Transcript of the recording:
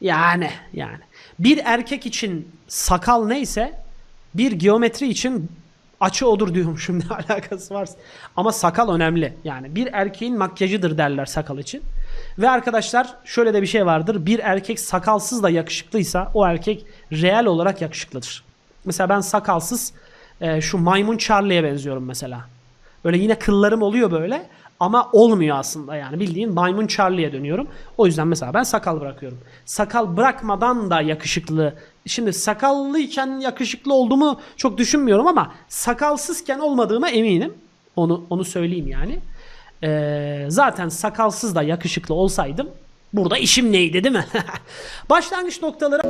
Yani yani. Bir erkek için sakal neyse bir geometri için açı odur diyormuşum ne alakası var. Ama sakal önemli. Yani bir erkeğin makyajıdır derler sakal için. Ve arkadaşlar şöyle de bir şey vardır. Bir erkek sakalsız da yakışıklıysa o erkek reel olarak yakışıklıdır. Mesela ben sakalsız e, şu maymun Charlie'ye benziyorum mesela. Böyle yine kıllarım oluyor böyle ama olmuyor aslında yani bildiğin maymun Charlie'ye dönüyorum. O yüzden mesela ben sakal bırakıyorum. Sakal bırakmadan da yakışıklı. Şimdi sakallıyken yakışıklı olduğumu çok düşünmüyorum ama sakalsızken olmadığıma eminim. Onu onu söyleyeyim yani. Ee, zaten sakalsız da yakışıklı olsaydım burada işim neydi değil mi? Başlangıç noktaları